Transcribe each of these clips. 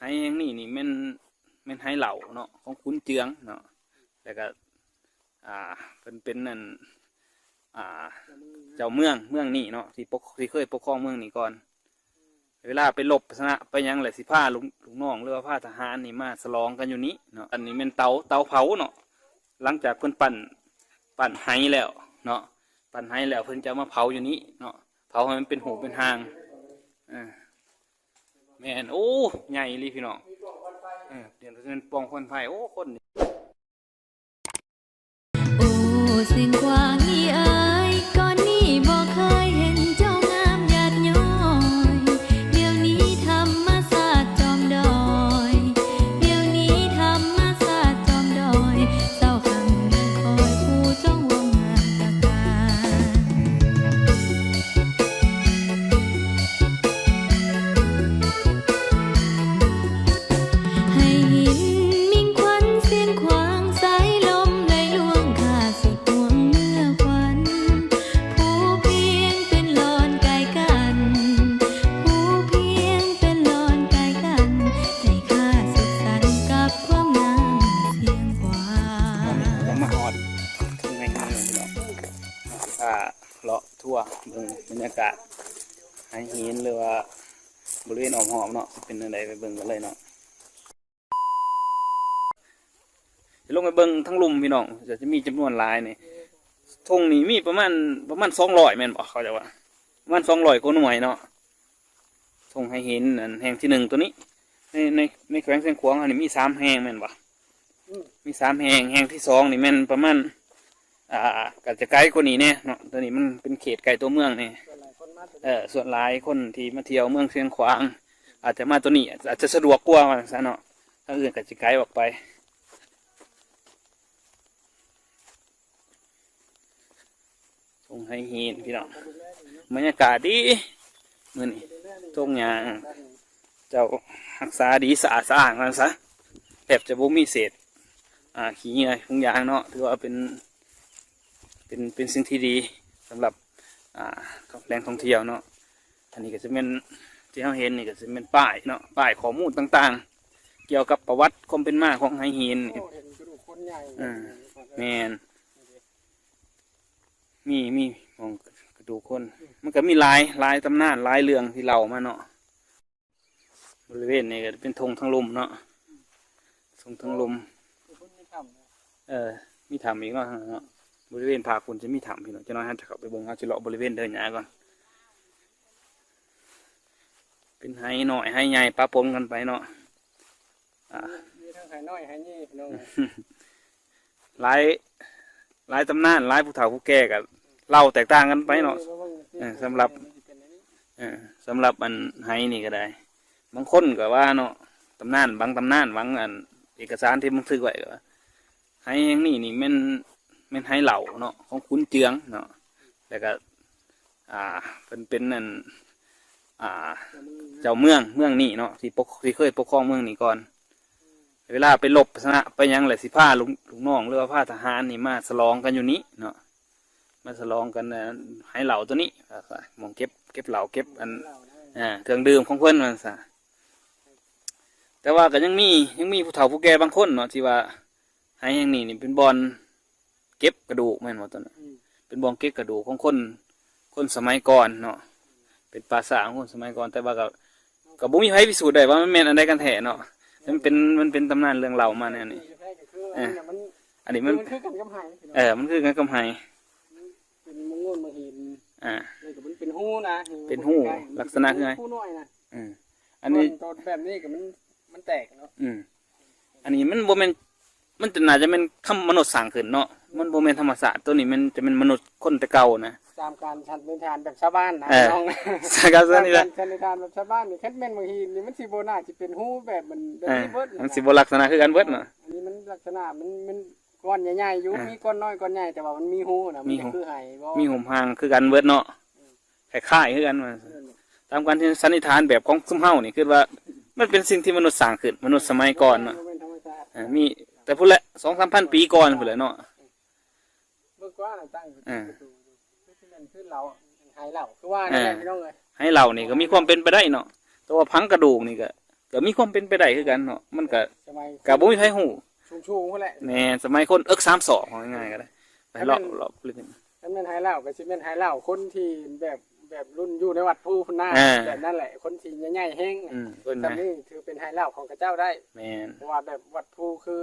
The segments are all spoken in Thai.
ไฮแห่งนี้นี่แม่นแม่นไฮเหล่าเนาะของขุนเจืองเนาะแล้วก็อ่าเป็นเป็นนั่นอ่า เจ้าเมืองเมืองนี่เนาะที่ปกที่เคยปกครองเมืองนี่ก่อน เวลาไปลบชนะไปยังแหละสิผ้าลุงลุงน้องหรือว่าผ้าทหารนี่มาสลองกันอยู่นี้เนาะอันนี้เป็นเตาเตาเผาเนาะหลังจากเพิ่นปั่นปั่นไห้แล้วเนาะปั่นไห้แล้วเพิ่นจะมาเผาอยู่นี้เนาะเผาให้มันเป็นหูเป็นหางอ่า แม่นโอ้ใหญ่ลีพี่น้องเออเดี๋ยวจะเป็นปองควันไฟโอ้คนโอ้สิ่งกว้างนี่ ให้เห็นหรือว่าบริเวณออมหอมเนาะเป็นอะไรไปเบิ่งกันเลยเนาะลงไปเบิ่งทั้งลุมพี่น้องจะจะมีจำนวนลายนี่ทงนี่มีประมาณประมาณสองร้อยแม่นบอกเขาจะว่าประมาณสองร้อยกว่าหน่วยเนาะทงให้เห็นอันแห่งที่หนึ่งตัวนี้ ในในในแขวงเส้นขวางอันนี้มีสามแห่งแม่นบ่มีสามแห่งแห่งที่สองนี่แม่นประมาณอ่าก็จะไกลกว่านี้เนี่ยเนาะตัวนี้มันเป็นเขตไกลตัวเมืองเนี่ย เออส่วนหลายคนที่มาเที่ยวเมืองเชียงขวาง อาจจะมาตัวนี้ อาจจะสะดวกกว่าว่าซะเนาะถ้าอื่นก็จะไกลออกไปทงให้เห็นพี่น้องบรรยากาศดีมือนี่ทงยางเจ้ารักษาดีสะอาดสะอาดกันซะแทบจะบ่มีเศษอ่าขี้เงื่อของยางเนาะถือว่าเป็นเป็นเป็นสิ่งที่ดีสำหรับ อ่าแหล่งท่องเที่ยวเนาะอันนี้ก็จะเป็นที่เราเห็นนี่ก็จะเป็นป้ายเนาะป้ายข้อมูลต่างๆ เกี่ยวกับประวัติความเป็นมาของไฮเฮนนี่โอ้เห็นกระดูกคนใหญ่อืมแมนมีมีมองกระดูกคน มันก็มีหลายหลายตำนานหลายเรื่องที่เล่ามาเนาะบริเวณนี้ก็เป็นธงทั้งลมเนาะธงทั้งลมคนไม่ทำนะเออมีถ้ำอีกเนาะเนาะ บริเวณผาคุณจะมีถ้ำพี่น้องจะน้อยฮันจะเข้าไปเบิ่งเอาจะเลาะบริเวณเดินหยาก่อน เป็นไห้หน่อยไห้ใหญ่ปะปนกันไปเนาะอ่ามีทั้งไห้น้อยไห้นี่พี่น้องหลายหลายตำนานหลายผู้เฒ่าผู้แก่กับเล่าแตกต่างกันไปเนาะเออสำหรับเออสำหรับอันไห้นี่ก็ได้ บางคนก็ว่าเนาะตำนานบางตำนานบางอัน เอกสารที่มันทึกไว้ก็ว่าไห้แห่งนี้นี่แม่น แม่นไห้เหล่าเนาะของขุนเจืองเนาะแล้วก็อ่าเป็นเป็นนั่นอ่า เจ้าเมืองเมืองนี่เนาะที่ปกที่เคยปกครองเมืองนี่ก่อน เวลาไปลบชนะไปยังแหละสิผ้าลุงลุงน้องหรือว่าผ้าทหารนี่มาสลองกันอยู่นี้เนาะมาสลองกันนะให้เหล่าตัวนี้มองเก็บเก็บเหล่าเก็บอันอ่าเครื่องดื่มของเพื่อนมันซะแต่ว่าก็ยังมียังมีผู้เฒ่าผู้แก่บางคนเนาะที่ว่าให้แห่งนี้นี่เป็นบอล เก็บกระดูกแม่นบ่ตอนนั้นเป็นบอลเก็บกระดูกของคน คนสมัยก่อนเนาะเป็นภาษาของคนสมัยก่อน แต่ว่าก็ก็บ่มีใครพิสูจน์ได้ว่ามันแม่นอันใดกันแท้เนาะมันเป็นมันเป็นตำนานเรื่องเล่ามาแนวนี้มันอันนี้มัมันนคือกันกับไห้พี่น้องเออมันคือกันกำไฮเป็นมงงนมาเห็นอ่าเลยก็มันเป็นหู้นะเป็นหู้ลักษณะคือไงหู้น้อยนะอืมอันนี้ตอนแบบนี้ก็มันมันแตกเนาะอืมอันนี้มันโบแมนมันจะน่าจะเป็นคำมนุษย์สร้างขึ้นเนาะ มันโบแมนธรรมศาสตร์ตัวนี้มันจะเป็นมนุษย์คนแต่เก่านะตามการชันนิทานแบบชาวบ้านนะเออน้องสาการตามนี่กาละรชันนิทานแบบชาวบ้านนี่แค่แม่นบางทีนี่มันสิโบน่าจะเป็นหู้แบบมันแบบเออนี้เบิดมันสิบลักษณะคือกันเบิดเนาะอันนี้มันลักษณะมันมันก้อนใหญ่ๆอยู่อ่ามีมีก้อนน้อยก้อนใหญ่แต่ว่ามันมีหูนะมีมันหูจะคือไห้บ่มีห่มหางคือกันเบิดเนาะคล้ายๆคือกันมาตามการที่สันนิษฐานแบบของซุมเฮานี่คือว่า มันเป็นสิ่งที่มนุษย์สร้างขึ้นมนุษย์สมัยก่อนเนาะบ่เป็นธรรมชาติเออมีแต่พูดละสองสามพันปีก่อนพูดเลยเนาะ เมื่อก่อนน่ะตั้งอยู่อ่าประตูคือนั่นคือเราไห้เราคือว่านั่นแหละอ่าพี่น้องเอ้ยให้เรานี่ก็มีความเป็นไปได้เนาะแต่ว่าพังกระดูกนี่ก็ก็มีความเป็นไปได้คือกันเนาะมันก็สมัยก็บ่มีไผฮู้ชุ่มๆพุ่นแหละแหน่สมัยคนเอิก32ของง่ายๆก็ได้ไปรอบรอบเลยนั่นแม่นไฮเล่าก็สิแม่นไฮเล่าคนที่แบบแบบรุ่นอยู่ในวัดภูพุ่นน่ะอ่าแบบนั้นแหละคนที่ใหญ่ๆแฮงอืมเพิ่นแต่นะนี่ถือเป็นไฮเล่าของกระเจ้าได้แม่นเพราะว่าแบบวัดภูคือ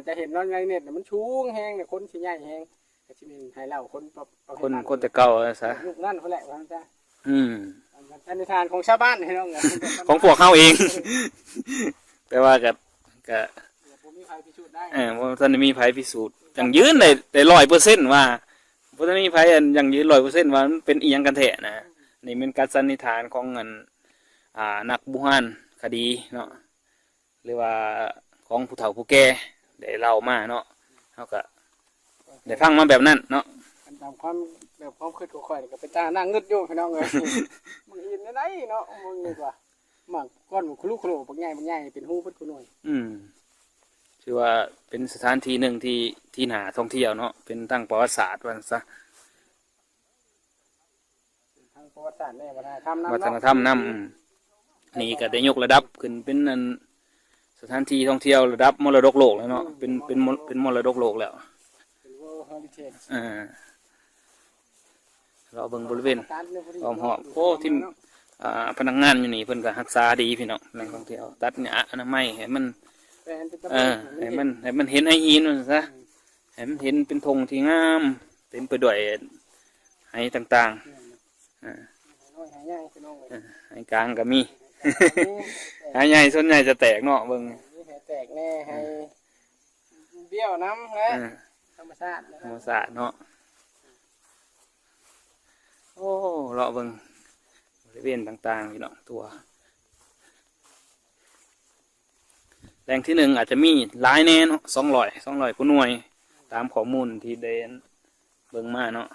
อันพี่น้องก็อาจจะเห็นเนาะในเน็ตน่ะมันชูงแฮงเนี่ยคนที่ใหญ่แฮงก็สิเป็นไฮเล่าคนประประเภคนทนั้นคนแต่เก่าอะซะยุคนั้นพุ่นแหละว่าซะอืม อันนิทานของชาวบ้านพี่น้องของพวกเขาเอง แต่ว่าก็ก็ผมมีใครพิสูจน์ได้เออว่าท่านได้มีไผพิสูจน์อย่างยืนได้ได้ร้อยเปอร์เซ็นต์ว่าบ่ท่านมีไผอันอย่างยืนร้อยเปอร์เซ็นต์ว่ามันเป็นอีหยังกันแท้นะนี่เป็นการสันนิษฐานของอันอ่านักบุหานคดีเนาะหรือว่าของผู้เฒ่าผู้แก่ ได้เล่ามาเนาะเฮาก็ได้ฟังมาแบบนั้นเนาะอันตามความแบบความคิดของข่อยนี่ก็เป็นตานั่งงึดอยู่พี่น้องเอ้ยมึงเห็นได้เนาะมึงนี่กว่าหมากก้อนคลุคลุบางใหญ่บางใหญ่เป็นหูเพิ่นกูหน่อยอืมถือว่าเป็นสถานที่หนึ่งที่ที่หาท่องเที่ยวเนาะเป็นตั้งประวัติศาสตร์ว่าซะทางประวัติศาสตร์แน่วัฒนธรรมนำวัฒนเนาะธรรมนำอืมนี่ก็ได้ยกระดับขึ้นเป็นอัน สถานที่ท่องเที่ยวระดับมรดกโลกแล้วเนาะเป็นเป็นมรเป็นมรดกโลกแล้วเป็น World Heritage อ่าเราเบิ่งบริเวณการเนี่ยพดีอ้อมหอบโอ้ที่อ่าพนักงานอยู่นี่เพิ่นก็รักษาดีพี่น้องแหล่งท่องเที่ยวตัดเนี่ยอนามัยให้มันแต่อันเป็นตะเอปูอให้มันให้มันเห็นไอ้หินมันซะให้มันเห็นเป็นธงที่งามเต็มไปด้วยไห้ต่างๆอ่าน้อยหายใหญ่พี่น้องเลยไห้กลางก็มี แต่ไห้ใหญ่ส่วนใหญ่จะแตกเนาะเบิ่งนี่ให้แตกแน่ให้เบี้ยวน้ำและอ่าธรรมชาตินะธรรมศาสตร์เนาะโอ้เลาะเบิ่งบริเวณต่างๆพี่น้องตัวแหล่งที่หนึ่งอาจจะมีหลายแน่เนาะสองร้อยสองร้อยกว่าหน่วย ตามข้อมูลที่เดนเบิ่งมาเนาะ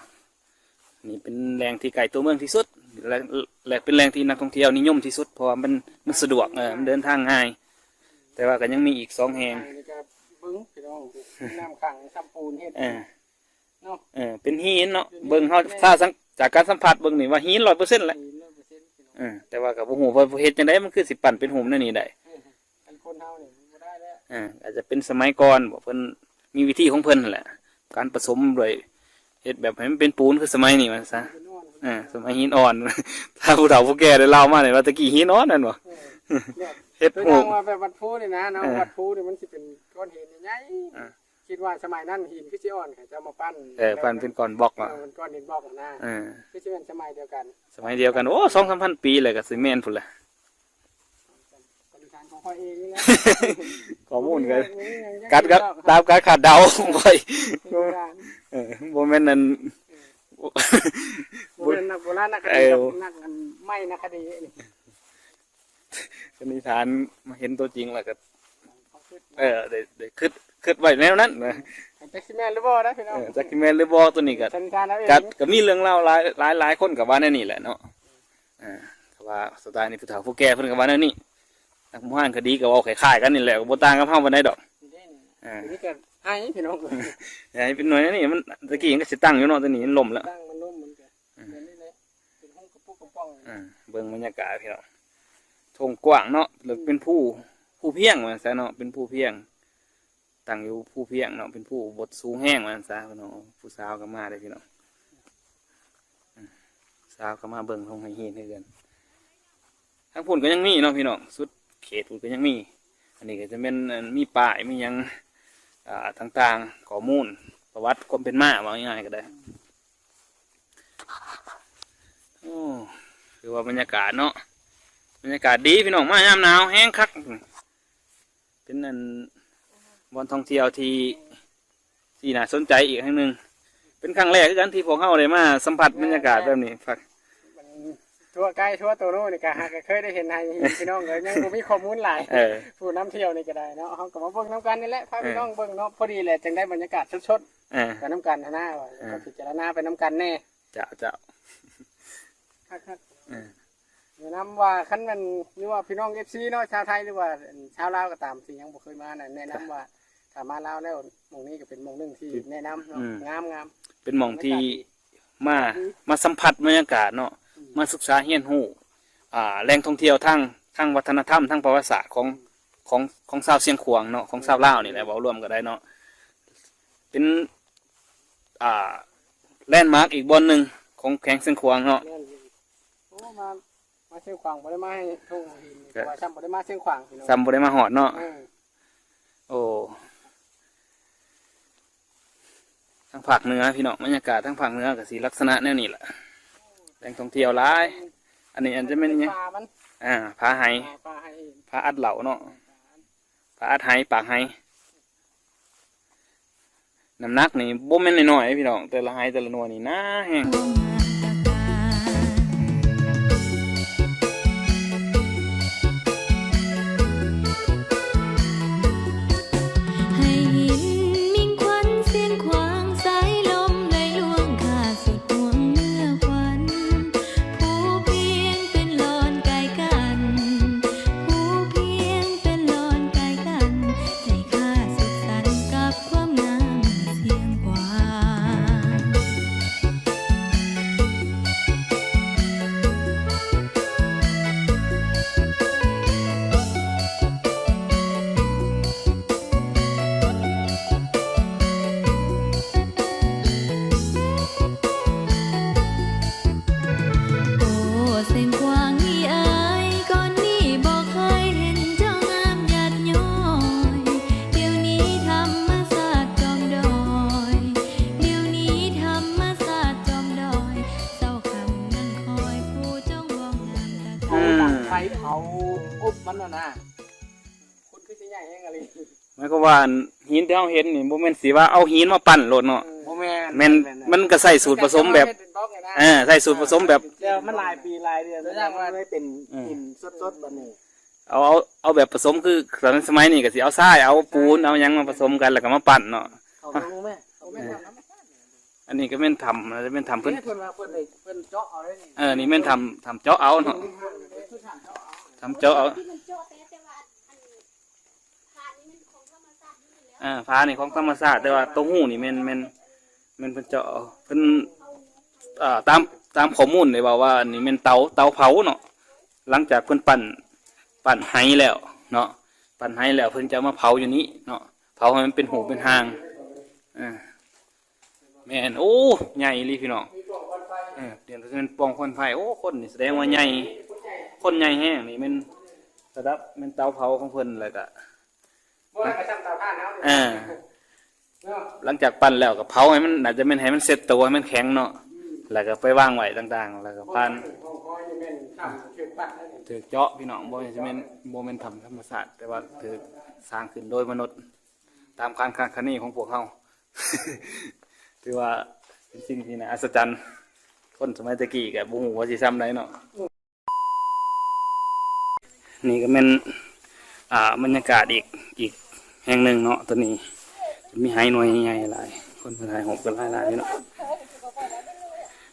นี่เป็นแหล่งที่ไกลตัวเมืองที่สุดและและเป็นแหล่งที่นักท่องเที่ยวนิยมที่สุดเพราะว่ามันมันสะดวกเออมันเดินทางง่าย แต่ว่าก็ยังมีอีกสองแห่งนี่ก็บึ้งพี่น้องน้ำขังซ้ำปูนเฮ็ดเออเนาะเออเป็นหินเนาะเบิ่งเขาถ้าสังจากการสัมผัสเบิ่งนี่ว่าหินร้อยเปอร์เซ็นต์แหละมีร้อยเปอร์เซ็นต์พี่น้องเออแต่ว่ากับโอ้โหว่าเฮ็ดจังไดมันคือสิปั่นเป็นหุ่มนั่นนี่ได้อันคนเฮานี่บ่ได้แล้วเอออาจจะเป็นสมัยก่อนบอกเพิ่นมีวิธีของเพิ่นนั่นแหละ การผสมด้วย เฮ็ดแบบให้มันเป็นปูนคือสมัยนี้มันซะเป็นนอนเออสมัยหินอ่อน ถ้าผู้เฒ่าผู้แก่ได้เล่ามาเนี่ยว่าตะกี้หินอ่อนนั่นบ่เนี่ยเฮ็ดโดยหูทางว่าแบบวัดพูนี่นะเนาะเออวัดพูนี่มันสิเป็นก้อนหินใหญ่อ่าๆคิดว่าสมัยนั้นหินคือสิอ่อนเขาจะเอามาปั้นเออปั่นเป็นก้อนบล็อกเออะอมันก้อนหินบอกนะเออคือสิเป็นสมัยเดียวกัน สมัยเดียวกันโอ้2-3,000ปีเลยก็สิแม่นพุ่นแหละปฏิการข องข้อยเองนี่นะข้อมูลก็กัดกับตามการคาดเดาของข่อยปฏิการเออบ่แม่นนั่นโบราณนักโบราณนักคเอดีอกับนักอันไม่นักคดีนี่สันนิษฐานมาเห็นตัวจริงแล้วก็เขาคิดเออได้ได้คิดคิดไว้แนวนั้นนะแจ็คซิแมนหรือบ่นะพี่น้อเองอจักกิแม่นหรือบ่ตัวนี้ก็สันนิษฐานเอาเองก็ก็มีเรื่องเล่าหลายหลายหลายคนก็ว่าแนวนี้แหละเนาะอ่าก็ว่าสไตล์นี้ผู้เฒ่าผู้แก่เพิ่นก็ว่าแนวนี้ นักมวยคดีก็เว้าคล้ายๆกันนี่แหละก็บ่ต่างกับเฮาปานใดดอกอ่าทีนี้ก็ให้พี่น้องอย่าให้เป็นหน่วยอันนี้มันตะกี้มันก็สิตั้งอยู่เนาะตัวนี้มันล่มแล้วตั้งมันนุ่มเหมือนกันเดี๋ยวนี้เลยเป็นห้องกระปุกกระป้องอ่าเบิ่งบรรยากาศพี่น้องทงกว้างเนาะแล้วเป็นผู้ผู้เพียงว่าซะเนาะเป็นผู้เพียงตั้งอยู่ผู้เพียงเนาะเป็นผู้บทสูงแห้งว่าซะพี่น้องผู้สาวก็มาได้พี่น้องอืมสาวก็มาเบิ่งทงให้เห็นคือกันทั้งพุ่นก็ยังมีเนาะพี่น้องสุด เขตพุ่นก็ยังมี อันนี้ก็จะเป็นมีป้ายมียังต่างๆข้อมูลประวัติความเป็นมาว่าง่ายก็ได้โอ้คือว่าบรรยากาศเนาะบรรยากาศดีพี่น้องมายามหนาวแห้งคักเป็นอันบอนท่องเที่ยวที่ที่น่าสนใจอีกครั้งหนึ่งเป็นครั้งแรกคือกันที่พวกเข้าได้มาสัมผัสบรรยากาศแบบนี้ฟักมัน ทั่วใกล้ทั่วตัวโน้นนี่ก็หากเคยได้เห็นให้พี่น้องเลยยังบ่มีข้อมูลหลายเออ ผู้นำเที่ยวนี่ก็ได้เนาะเฮาก็มาเบิ่งนํกันนี่แหละพาพี่น้องเบิ่งเนาะพอดีแหละจังได้บรรยากาศสดเออๆกันนํกันหั้นนะว่าเออ ก็พิจารณาไปนํกันแน่เจ้าเจ้าคักเออๆแนะนำว่าคันมันหรือว่าพี่น้อง FC เนาะชาวไทยหรือว่าชาวลาวก็ตามที่ยังบ่เคยมาน่ะแนะนำว่าถ้ามาลาวแล้วหม่องนี้ก็เป็นหม่องหนึงที่แนะนำเนาะงามเป็นหมองที่มามาสัมผัสบรรยากาศเนาะ มาศึกษาเฮียนหูอ่าแหล่งท่องเที่ยวทางทั้งวัฒนธรรมทั้งประวัติศาสตร์ของของของชาวเชียงขวางเนาะของชาวลาวนี่แหละเว้ารวมกันได้เนาะเป็นอ่าแลนด์มาร์กอีกบอนหนึ่งของแข้งเชียงขวางเนาะแม่นอยู่โอ้มามาเชียงขวางบ่ได้มาให้ทุ่งหินครับว่าจำบ่ได้มาเชียงขวางพี่น้องซ้ำบ่ได้มาหอดเนาะเออโอ้ทางภาคเหนือพี่น้องบรรยากาศทางภาคเหนือก็สีลักษณะแนวนี้แหละ แหล่งท่องเที่ยวหลาย อันนี้อันจะเป็นอิหยังปลามันอ่าผาไหปลาให้ผาอัดเหล่าเนาะผาอัดไหปากไหน้ำหนักนี่บ่แม่นน้อยๆพี่น้องแต่ละไหแต่ละหน่วยนี่น่าแห้ง อบมันน่ะนะคุณคือสิใหญ่แฮงอะไรหมายความว่าหินที่เราเห็นนี่บ่แม่นสิว่าเอาหินมาปั้นโลดเนาะบ่แม่นแม่นมันก็ใส่สูตรผสมแบบเป็นบล็อกไงนะเออใส่สูตรผสมแบบเดี๋ยวมันหลายปีหลายเดือนแล้วยังว่าเลยเป็นอืมหินสดๆบัดนี้เอาเอาเอาแบบผสมคือตอนสมัยนี้ก็สิเอาทรายเอาปูนเอาหยังมาผสมกันแล้วก็มาปั้นเนาะเขารู้ไหมเขาไม่ทำนะอันนี้ก็แม่นทำนะจะแม่นทำเพิ่เพิ่นนเพิ่นว่าเพิ่นได้เพิ่นเจาะเอาได้นี่เออนี่แม่นทำทำเจาะเอาเนาะ ทำเจาะเอาที่มันโจแต่แต่ว่าอันผ่านนี่มันของธรรมชาติอยู่แล้วอ่าฟ้านี่ของธรรมชาติแต่ว่าตัวหูนี่แม่นแม่นแม่นเพิ่นเจาะเอาเพิ่นอ่าตามตามข้อมูลได้บอกว่านี่แม่นเตาเตาเผาเนาะหลังจากเพิ่นปั่นปั่นไหแล้วเนาะปั่นไหแล้วเพิ่นจะมาเผาอยู่นี้เนาะเผาให้มันเป็นหูเป็นหางอ่าแม่นโอ้ใหญ่ลีพี่น้องเออเดี๋ยวจะเป็นปองควันไฟโอ้คนนี่แสดงว่าใหญ่ คนใหญ่แห้งนี่แมันระดับแมันเตาเผาของเพิ่นแล้วก็บ่ได้ไปทำเตาถ่านเอาอ่าเนาะหลังจากปั่นแล้วก็เผาให้มันอาจจะเป็นให้มันเสร็จตัวให้มันแข็งเนาะแล้วก็ไปวางไว้ต่างๆ แล้วก็พันของคอยนี่แม่นทำเก็บปัดได้นี่ถือเจาะพี่น้องบ่ใช่เป็นบ่แม่นทำธรรมศาสตร์แต่ว่าถือสร้างขึ้นโดยมนุษย์ ตามการคาดคะเนของพวกเฮาถือว่าเป็นสิ่งที่น่าอัศจรรย์ คนสมัยตะกี้ก็บ่ฮู้ว่าสิซ้ำใดเนาะ นี่ก็แม่นอ่าบรรยากาศอีกอีกแห่งหนึ่งเนาะตัวนี้มีไฮหน่วยใหญ่หลายคนเพิ่นถ่ายหกกันหลายๆเนาะ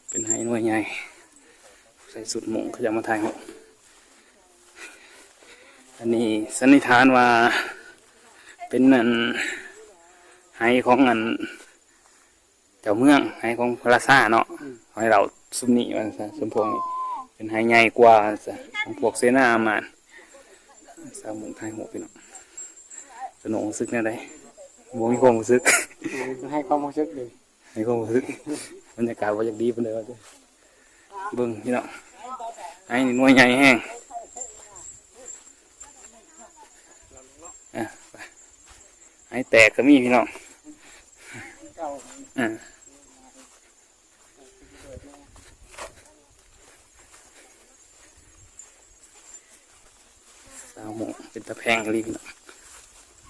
เป็นไฮหน่วยใหญ่ใส่สุดหมงเขาจะมาถ่ายหกอันนี้สันนิษฐานว่าเป็นอันไฮของอันเจ้าเมืองไฮของพระซาเนาะให้เราสุมนี้ว่าซะสมพงษ์เป็นไฮใหญ่กว่าซะของพวกเสนาอามาน สาวหมุนถ่ายหกพี่น้องสนุกรู้สึกแน่ไดบ่มีความรู้สึกให้ความรู้สึกดีให้ความรู้สึกบรรยากาศว่าอยากดีปานใดว่าจ้ะเบิ่งพี่น้องไอ้นี่หน่วยใหญ่แห้งอะไปไอ้แตกก็มีพี่น้องเก่าอ่าาวหมูเป็นตะแพงลีพี่น้อง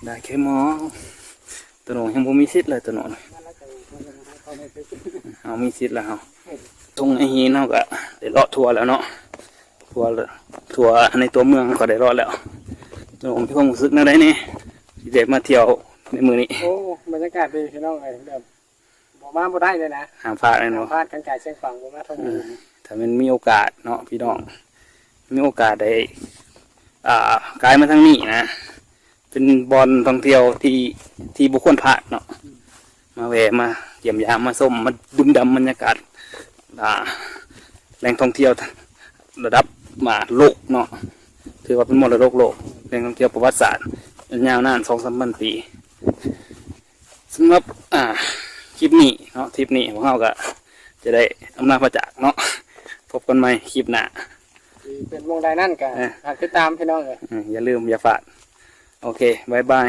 ได้แค่หมอตัวหนูยังบ่มีสิทธิ์เลยตัวหนูแล้วก็ให้ความรู้สึกเอามีสิทธิ์แล้วเอาตรงไอ้ฮีนเขาก็ได้เลาะทัวร์แล้วเนาะทัวร์เลยทัวร์ในตัวเมืองก็ได้เลาะแล้วตัวผมที่ผมรู้สึกนั่นได้นี่ที่ได้มาเที่ยวในมือนี้โอ้บรรยากาศดีพี่น้องเอ้ยแบบบ่มาบ่ได้เลยนะหามพลาดเลยสัมเนาะภาษณ์กันไก่เชียงฝังบ่มาท่องเที่ยวถ้ามันมีโอกาสเนาะพี่น้องมีโอกาสได้ กลายมาทางนี้นะ เป็นบอลท่องเที่ยวที่ที่บุคคลพลาดเนาะมาแวะมาเยี่ยมยามมาส้มมาดุมดำบรรยากาศแหล่งท่องเที่ยวระดับมาโลกเนาะถือว่าเป็นมรดกโลกแหล่งท่องเที่ยวประวัติศาสตร์ยาวนานสองสามพันปีสำหรับอ่าคลิปนี้เนาะทริปนี้พวกเราก็จะได้อำนาจประจักษ์เนาะพบกันใหม่คลิปหน้า เป็นวงใดนั่นกันติดตามพี่น้องเลย อย่าลืมอย่าฝาด โอเคบายบาย